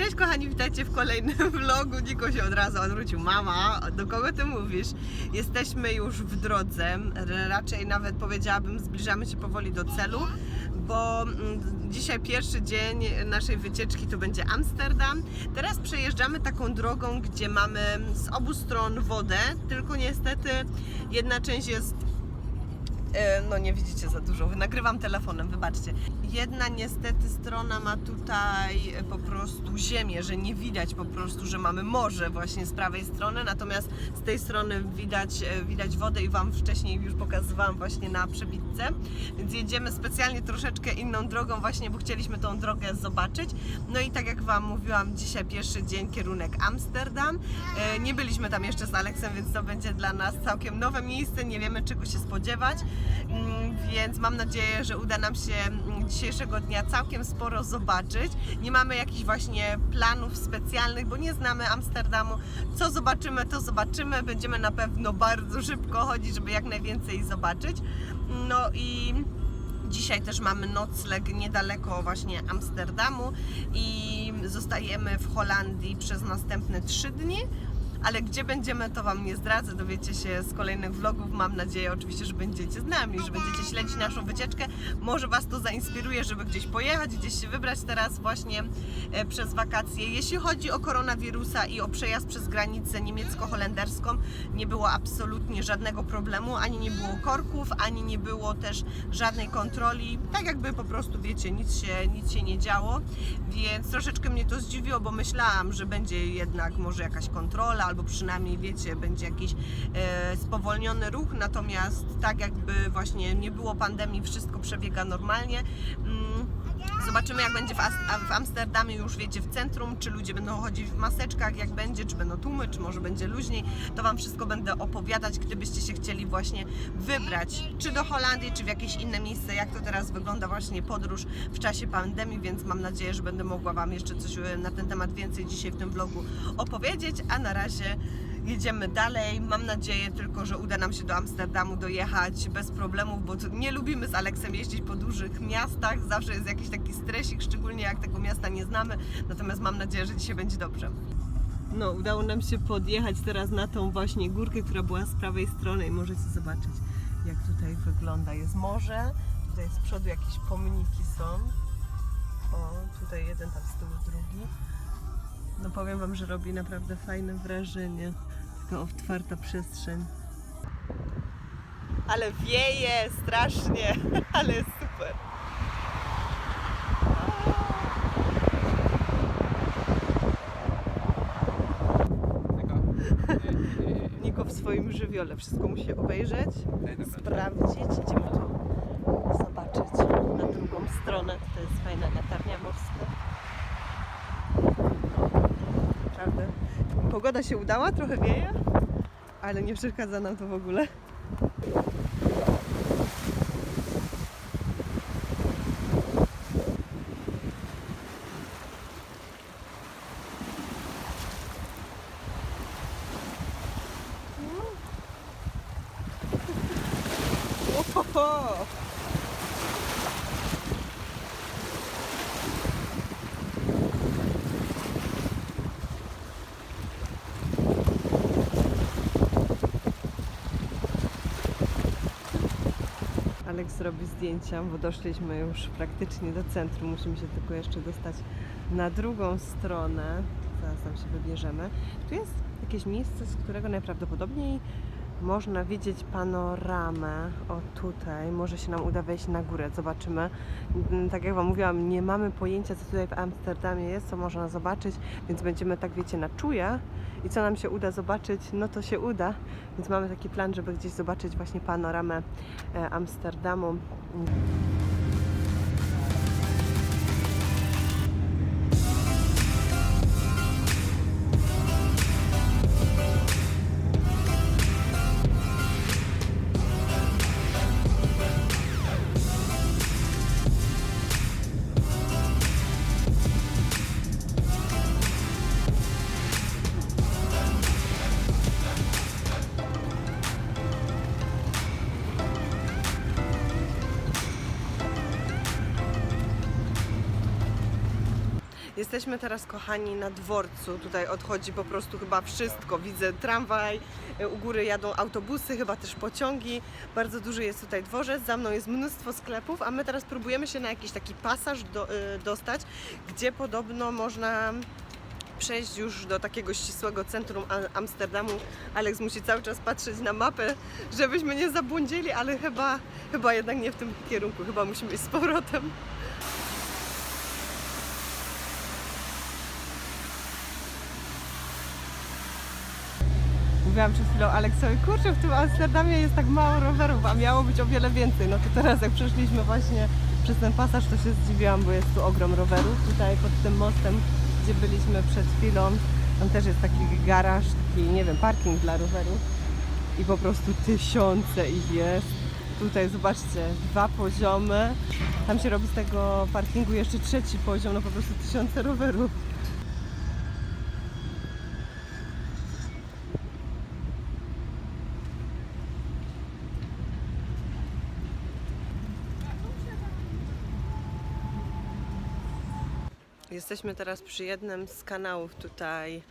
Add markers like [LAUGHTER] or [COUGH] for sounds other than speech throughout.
Cześć kochani, witajcie w kolejnym [LAUGHS] vlogu. Niko się od razu odwrócił. Mama, do kogo ty mówisz? Jesteśmy już w drodze. Raczej nawet powiedziałabym, zbliżamy się powoli do celu, bo mm, dzisiaj pierwszy dzień naszej wycieczki to będzie Amsterdam. Teraz przejeżdżamy taką drogą, gdzie mamy z obu stron wodę, tylko niestety jedna część jest No nie widzicie za dużo, nagrywam telefonem, wybaczcie. Jedna niestety strona ma tutaj e, po prostu ziemię, że nie widać po prostu, że mamy morze właśnie z prawej strony, natomiast z tej strony widać, e, widać wodę i Wam wcześniej już pokazywałam właśnie na przebitce, więc jedziemy specjalnie troszeczkę inną drogą właśnie, bo chcieliśmy tą drogę zobaczyć. No i tak jak Wam mówiłam, dzisiaj pierwszy dzień kierunek Amsterdam. E, Nie byliśmy tam jeszcze z Aleksem, więc to będzie dla nas całkiem nowe miejsce, nie wiemy czego się spodziewać. Mm, więc mam nadzieję, że uda nam się mm, dzisiejszego dnia całkiem sporo zobaczyć. Nie mamy jakichś właśnie planów specjalnych, bo nie znamy Amsterdamu. Co zobaczymy, to zobaczymy. Będziemy na pewno bardzo szybko chodzić, żeby jak najwięcej zobaczyć. No i Dzisiaj też mamy nocleg niedaleko właśnie Amsterdamu i zostajemy w Holandii przez następne trzy dni. Ale gdzie będziemy, to Wam nie zdradzę, dowiecie się z kolejnych vlogów. Mam nadzieję oczywiście, że będziecie z nami, że będziecie śledzić naszą wycieczkę. Może Was to zainspiruje, żeby gdzieś pojechać, gdzieś się wybrać teraz właśnie e, przez wakacje. Jeśli chodzi o koronawirusa i o przejazd przez granicę niemiecko-holenderską, nie było absolutnie żadnego problemu, ani nie było korków, ani nie było też żadnej kontroli. Tak jakby po prostu, wiecie, nic się, nic się nie działo, więc troszeczkę mnie to zdziwiło, bo myślałam, że będzie jednak może jakaś kontrola, albo przynajmniej, wiecie, będzie jakiś e, spowolniony ruch, natomiast tak jakby właśnie nie było pandemii, wszystko przebiega normalnie. Mm, Zobaczymy, jak będzie w, Amsterdamie, już wiecie, w centrum, czy ludzie będą chodzić w maseczkach, jak będzie, czy będą tłumy, czy może będzie luźniej. To Wam wszystko będę opowiadać, gdybyście się chcieli właśnie wybrać, czy do Holandii, czy w jakieś inne miejsce, jak to teraz wygląda właśnie podróż w czasie pandemii, więc mam nadzieję, że będę mogła Wam jeszcze coś e, na ten temat więcej dzisiaj w tym vlogu opowiedzieć, a na razie jedziemy dalej. Mam nadzieję tylko, że uda nam się do Amsterdamu dojechać bez problemów, bo nie lubimy z Aleksem jeździć po dużych miastach. Zawsze jest jakiś taki stresik, szczególnie jak tego miasta nie znamy. Natomiast mam nadzieję, że dzisiaj będzie dobrze. No, udało nam się podjechać teraz na tą właśnie górkę, która była z prawej strony i możecie zobaczyć, jak tutaj wygląda. Jest morze, tutaj z przodu jakieś pomniki są. O, tutaj jeden, tam z tyłu drugi. No powiem Wam, że robi naprawdę fajne wrażenie. Taka otwarta przestrzeń. Ale wieje strasznie, [LAUGHS] ale jest super. Niko w swoim żywiole wszystko musi obejrzeć, sprawdzić. Idziemy tu zobaczyć na drugą stronę. To jest fajna latarnia morska. Naprawdę. Pogoda się udała, trochę wieje, ale nie przeszkadza nam to w ogóle. Ohoho! Robi zdjęcia, bo doszliśmy już praktycznie do centrum. Musimy się tylko jeszcze dostać na drugą stronę. Zaraz tam się wybierzemy. Tu jest jakieś miejsce, z którego najprawdopodobniej można widzieć panoramę. O tutaj, może się nam uda wejść na górę, zobaczymy. Mm, Tak jak Wam mówiłam, nie mamy pojęcia, co tutaj w Amsterdamie jest, co można zobaczyć, więc będziemy tak, wiecie, na czuje i co nam się uda zobaczyć, no to się uda. Więc mamy taki plan, żeby gdzieś zobaczyć właśnie panoramę e, Amsterdamu. Jesteśmy teraz, kochani, na dworcu. Tutaj odchodzi po prostu chyba wszystko. Widzę tramwaj, u góry jadą autobusy, chyba też pociągi. Bardzo duży jest tutaj dworzec, za mną jest mnóstwo sklepów, a my teraz próbujemy się na jakiś taki pasaż do, y, dostać, gdzie podobno można przejść już do takiego ścisłego centrum Amsterdamu. Alex musi cały czas patrzeć na mapę, żebyśmy nie zabłądzili, ale chyba, chyba jednak nie w tym kierunku. Chyba musimy iść z powrotem. Mówiłam przed chwilą Aleksowi, kurczę, w tym Amsterdamie jest tak mało rowerów, a miało być o wiele więcej. No to teraz jak przeszliśmy właśnie przez ten pasaż, to się zdziwiłam, bo jest tu ogrom rowerów. Tutaj pod tym mostem, gdzie byliśmy przed chwilą, tam też jest taki garaż, taki, nie wiem, parking dla rowerów. I po prostu tysiące ich jest. Tutaj zobaczcie, dwa poziomy. Tam się robi z tego parkingu jeszcze trzeci poziom, no po prostu tysiące rowerów. Jesteśmy teraz przy jednym z kanałów tutaj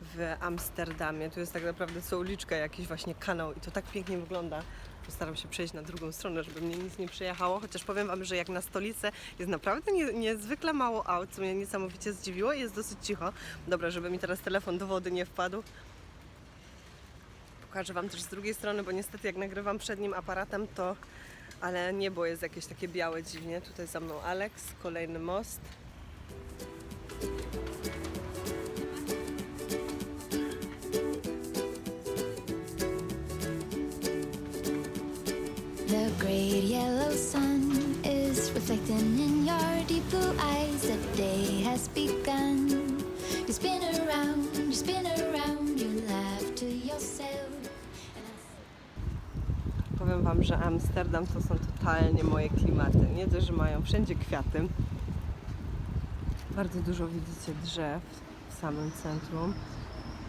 w Amsterdamie. Tu jest tak naprawdę co uliczka, jakiś właśnie kanał i to tak pięknie wygląda. Postaram się przejść na drugą stronę, żeby mnie nic nie przejechało, chociaż powiem Wam, że jak na stolicę jest naprawdę nie, niezwykle mało aut, co mnie niesamowicie zdziwiło i jest dosyć cicho. Dobra, żeby mi teraz telefon do wody nie wpadł. Pokażę Wam też z drugiej strony, bo niestety jak nagrywam przednim aparatem, to ale niebo jest jakieś takie białe dziwnie. Tutaj za mną Alex, kolejny most. Reflecting in your deep blue eyes. The day has begun. You spin around, you spin around, you laugh to yourself. Powiem Wam, że Amsterdam to są totalnie moje klimaty. Nie dość, że mają wszędzie kwiaty. Bardzo dużo widzicie drzew w samym centrum.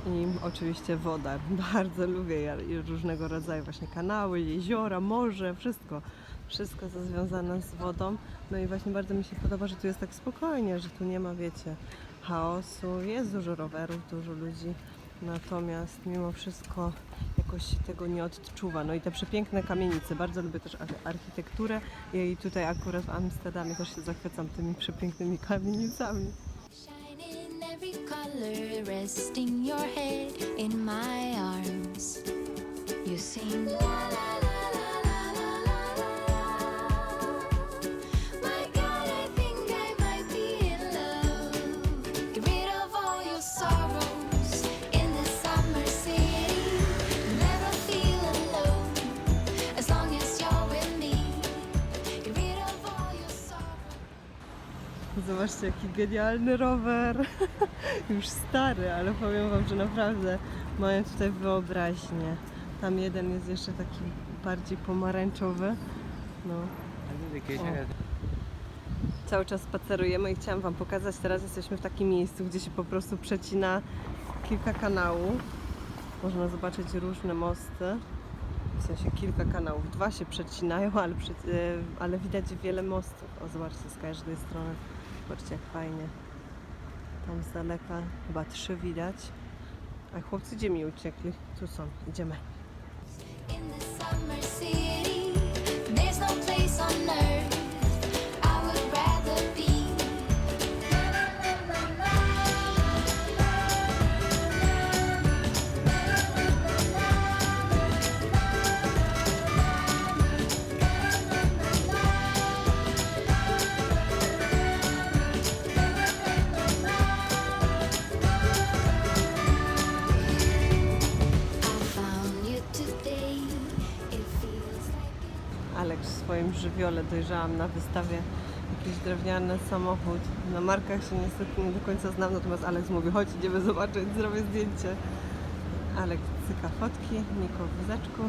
I oczywiście woda. [LAUGHS] Bardzo lubię różnego rodzaju właśnie kanały, jeziora, morze, wszystko. Wszystko co związane z wodą. No i właśnie bardzo mi się podoba, że tu jest tak spokojnie, że tu nie ma, wiecie, chaosu. Jest dużo rowerów, dużo ludzi. Natomiast mimo wszystko jakoś się tego nie odczuwa. No i te przepiękne kamienice. Bardzo lubię też ar- architekturę i tutaj akurat w Amsterdamie też się zachwycam tymi przepięknymi kamienicami. Resting your head in my arms. You sing Zobaczcie, jaki genialny rower. [LAUGHS] Już stary, ale powiem Wam, że naprawdę mają tutaj wyobraźnię. Tam jeden jest jeszcze taki bardziej pomarańczowy. No, cały czas spacerujemy i chciałam Wam pokazać, teraz jesteśmy w takim miejscu, gdzie się po prostu przecina kilka kanałów. Można zobaczyć różne mosty. W sensie kilka kanałów. Dwa się przecinają, ale, przed, e, ale widać wiele mostów. O, zobaczcie, z każdej strony. Zobaczcie, jak fajnie. Tam z daleka chyba trzy widać. A chłopcy gdzie mi uciekli? Tu są, idziemy. In the summer city, there's no place on earth żywiole dojrzałam na wystawie jakiś drewniany samochód. Na markach się niestety nie do końca znam, natomiast Aleks mówi, chodź idziemy zobaczyć, zrobię zdjęcie. Aleks cyka fotki, Niko w wózeczku.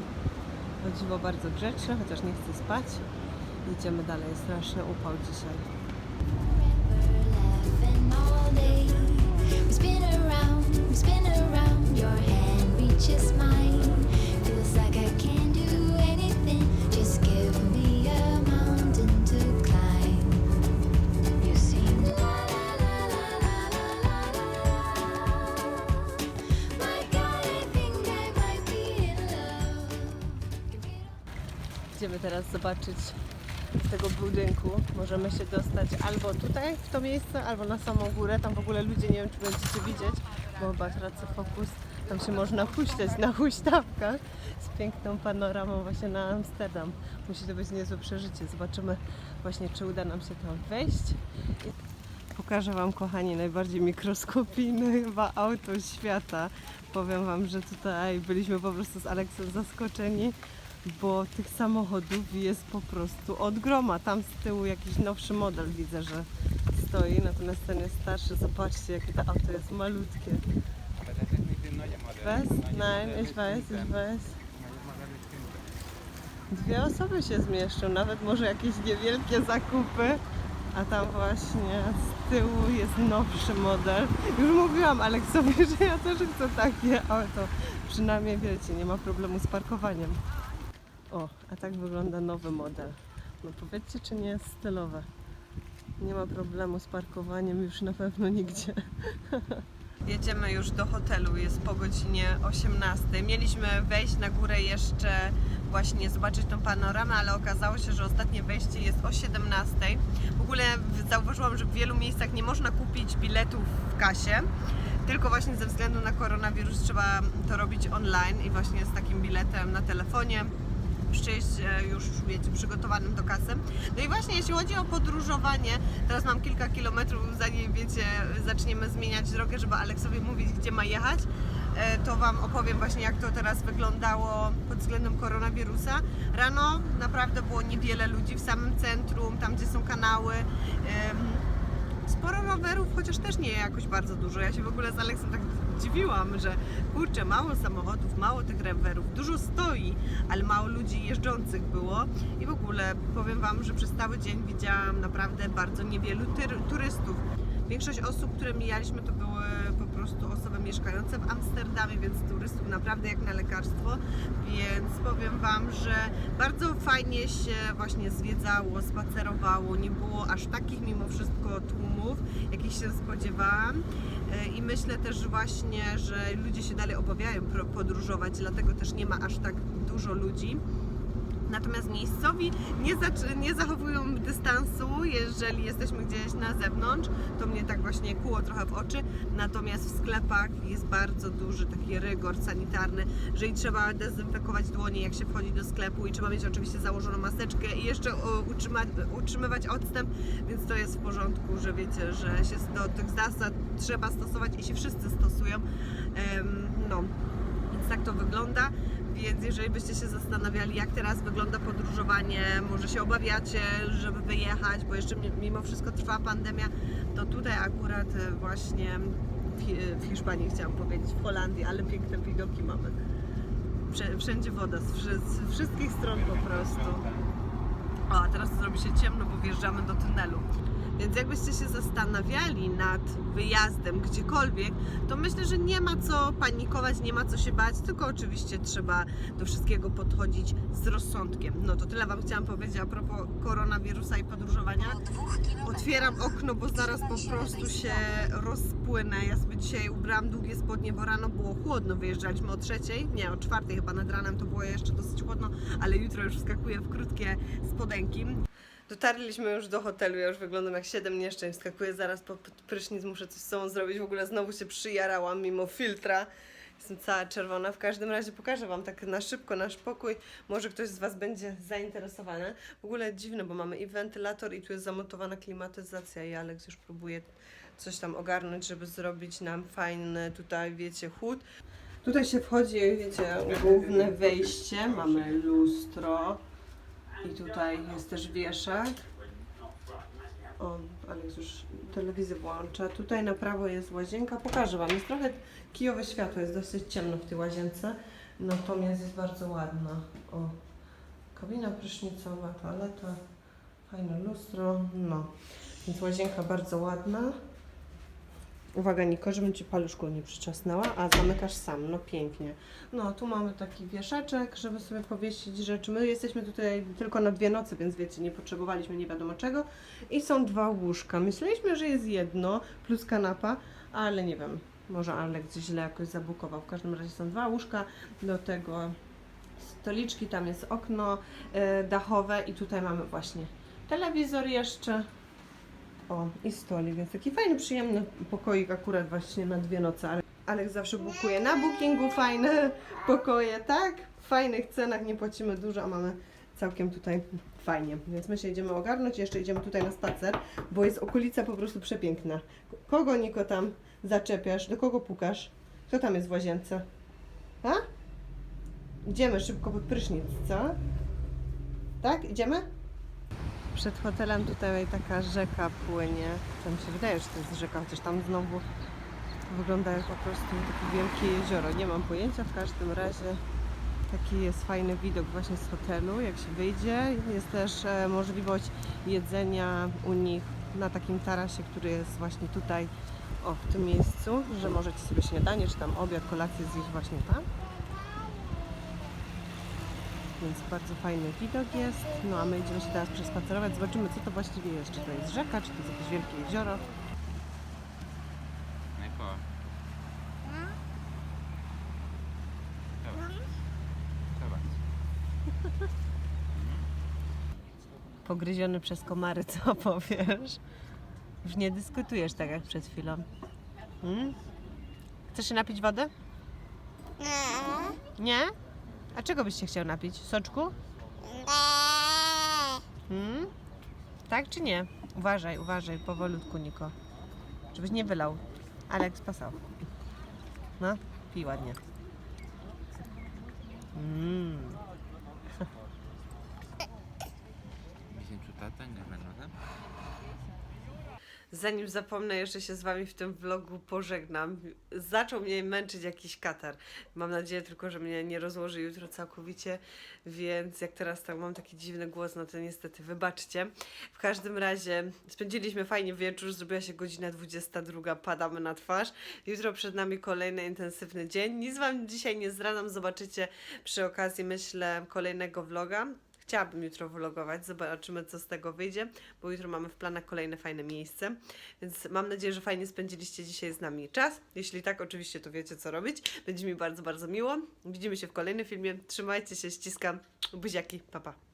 O dziwo bardzo grzeczny, chociaż nie chce spać. Idziemy dalej, straszny upał dzisiaj. spin around, spin around. Your hand reaches Idziemy teraz zobaczyć z tego budynku. Możemy się dostać albo tutaj, w to miejsce, albo na samą górę. Tam w ogóle ludzie, nie wiem czy będziecie widzieć, bo chyba fokus. Tam się można huśtać na huśtawkach z piękną panoramą właśnie na Amsterdam. Musi to być niezłe przeżycie. Zobaczymy właśnie, czy uda nam się tam wejść. Pokażę Wam, kochani, najbardziej mikroskopijne chyba auto świata. Powiem Wam, że tutaj byliśmy po prostu z Aleksem zaskoczeni, bo tych samochodów jest po prostu od groma. Tam z tyłu jakiś nowszy model widzę, że stoi, natomiast ten jest starszy. Zobaczcie, jakie to auto jest malutkie. Was? Nein, ich weiß. Dwie osoby się zmieszczą, nawet może jakieś niewielkie zakupy. A tam właśnie z tyłu jest nowszy model. Już mówiłam Aleksowi, [LAUGHS] że ja też chcę takie auto. Przynajmniej wiecie, nie ma problemu z parkowaniem. O, a tak wygląda nowy model. No powiedzcie, czy nie jest stylowe. Nie ma problemu z parkowaniem już na pewno nigdzie. [LAUGHS] Jedziemy już do hotelu, jest po godzinie 18. Mieliśmy wejść na górę jeszcze właśnie zobaczyć tą panoramę, ale okazało się, że ostatnie wejście jest o 17. W ogóle zauważyłam, że w wielu miejscach nie można kupić biletów w kasie, tylko właśnie ze względu na koronawirus trzeba to robić online i właśnie z takim biletem na telefonie przyjść e, już wiecie, przygotowanym do kasy. No i właśnie jeśli chodzi o podróżowanie, teraz mam kilka kilometrów, zanim wiecie, zaczniemy zmieniać drogę, żeby Aleksowi mówić, gdzie ma jechać, e, to Wam opowiem właśnie jak to teraz wyglądało pod względem koronawirusa. Rano naprawdę było niewiele ludzi w samym centrum, tam gdzie są kanały. Sporo rowerów, chociaż też nie jakoś bardzo dużo. Ja się w ogóle z Aleksem tak dziwiłam, że kurczę, mało samochodów, mało tych rowerów, dużo stoi, ale mało ludzi jeżdżących było. I w ogóle powiem Wam, że przez cały dzień widziałam naprawdę bardzo niewielu turystów. Większość osób, które mijaliśmy, to były po prostu osoby mieszkające w Amsterdamie, więc turystów naprawdę jak na lekarstwo. Więc powiem Wam, że bardzo fajnie się właśnie zwiedzało, spacerowało. Nie było aż takich mimo wszystko tłumów, jakich się spodziewałam. E, I myślę też właśnie, że ludzie się dalej obawiają podróżować, dlatego też nie ma aż tak dużo ludzi. Natomiast miejscowi nie, nie zachowują dystansu, jeżeli jesteśmy gdzieś na zewnątrz. To mnie tak właśnie kuło trochę w oczy. Natomiast w sklepach jest bardzo duży taki rygor sanitarny, że i trzeba dezynfekować dłonie, jak się wchodzi do sklepu, i trzeba mieć oczywiście założoną maseczkę i jeszcze o, utrzyma- utrzymywać odstęp, więc to jest w porządku, że wiecie, że się do tych zasad trzeba stosować i się wszyscy stosują. No, więc tak to wygląda. Więc jeżeli byście się zastanawiali, jak teraz wygląda podróżowanie, może się obawiacie, żeby wyjechać, bo jeszcze mi- mimo wszystko trwa pandemia, to tutaj akurat e, właśnie w, Hi- w Hiszpanii chciałam powiedzieć, w Holandii, ale piękne widoki mamy. Wszędzie woda, z wszystkich stron po prostu. O, a teraz zrobi się ciemno, bo wjeżdżamy do tunelu. Więc jakbyście się zastanawiali nad wyjazdem gdziekolwiek, to myślę, że nie ma co panikować, nie ma co się bać, tylko oczywiście trzeba do wszystkiego podchodzić z rozsądkiem. No to tyle Wam chciałam powiedzieć a propos koronawirusa i podróżowania. Otwieram okno, bo zaraz po prostu się rozpłynę. Ja sobie dzisiaj ubrałam długie spodnie, bo rano było chłodno. Wyjeżdżaliśmy o trzeciej, nie, o czwartej chyba nad ranem to było jeszcze dosyć chłodno, ale jutro już wskakuję w krótkie spodenki. Dotarliśmy już do hotelu, ja już wyglądam jak siedem nieszczęść, wskakuję zaraz po prysznic, muszę coś z sobą zrobić, w ogóle znowu się przyjarałam mimo filtra. Jestem cała czerwona. W każdym razie pokażę Wam tak na szybko nasz pokój. Może ktoś z Was będzie zainteresowany. W ogóle dziwne, bo mamy i wentylator i tu jest zamontowana klimatyzacja i Alex już próbuje coś tam ogarnąć, żeby zrobić nam fajny tutaj, wiecie, chód. Tutaj się wchodzi, wiecie, główne wejście. Mamy lustro i tutaj jest też wieszak. O, Alex już telewizję włącza. Tutaj na prawo jest łazienka. Pokażę Wam. Jest trochę kijowe światło, jest dosyć ciemno w tej łazience. Natomiast jest bardzo ładna. O, kabina prysznicowa, toaleta, fajne lustro. No, więc łazienka bardzo ładna. Uwaga Niko, żebym Ci paluszku nie przyczasnęła, a zamykasz sam, no pięknie. No, tu mamy taki wieszaczek, żeby sobie powiesić rzeczy. My jesteśmy tutaj tylko na dwie noce, więc wiecie, nie potrzebowaliśmy nie wiadomo czego. I są dwa łóżka. Myśleliśmy, że jest jedno plus kanapa, ale nie wiem, może Alek gdzieś źle jakoś zabukował. W każdym razie są dwa łóżka, do tego stoliczki, tam jest okno e, dachowe i tutaj mamy właśnie telewizor jeszcze. O, i stolik, więc taki fajny, przyjemny pokoik akurat właśnie na dwie noce. Ale Alek zawsze bukuje na bookingu fajne [LAUGHS] pokoje, tak? W fajnych cenach, nie płacimy dużo, a mamy całkiem tutaj fajnie. Więc my się idziemy ogarnąć, jeszcze idziemy tutaj na spacer, bo jest okolica po prostu przepiękna. Kogo Niko tam zaczepiasz? Do kogo pukasz? Kto tam jest w łazience? A? Idziemy szybko pod prysznic, co? Tak? Idziemy? Przed hotelem tutaj taka rzeka płynie. Tam się wydaje, że to jest rzeka, chociaż tam znowu wygląda jak po prostu takie wielkie jezioro. Nie mam pojęcia, w każdym razie taki jest fajny widok właśnie z hotelu, jak się wyjdzie. Jest też e, możliwość jedzenia u nich na takim tarasie, który jest właśnie tutaj, o, w tym miejscu, że możecie sobie śniadanie, czy tam obiad, kolację zjeść właśnie tam. Więc bardzo fajny widok jest. No a my idziemy się teraz przespacerować. Zobaczymy, co to właściwie jest. Czy to jest rzeka, czy to jest jakieś wielkie jezioro. Zobacz. [LAUGHS] Pogryziony przez komary, co powiesz? Już nie dyskutujesz tak jak przed chwilą. Hmm? Chcesz się napić wody? Nie. Nie? A czego byś się chciał napić? Soczku? Hmm? Tak czy nie? Uważaj, uważaj, powolutku, Niko. Żebyś nie wylał. Aleks pasał. No, pij ładnie. Mm. Miesięciu tata, nie będę. Zanim zapomnę, jeszcze się z Wami w tym vlogu pożegnam. Zaczął mnie męczyć jakiś katar. Mam nadzieję tylko, że mnie nie rozłoży jutro całkowicie, więc jak teraz tak mam taki dziwny głos, no to niestety wybaczcie. W każdym razie spędziliśmy fajnie wieczór, zrobiła się godzina 22, padamy na twarz. Jutro przed nami kolejny intensywny dzień. Nic Wam dzisiaj nie zdradam, zobaczycie przy okazji, myślę, kolejnego vloga. Chciałabym jutro vlogować, zobaczymy co z tego wyjdzie, bo jutro mamy w planach kolejne fajne miejsce, więc mam nadzieję, że fajnie spędziliście dzisiaj z nami czas. Jeśli tak, oczywiście to wiecie co robić. Będzie mi bardzo, bardzo miło. Widzimy się w kolejnym filmie. Trzymajcie się, ściskam. Buziaki, papa. Pa.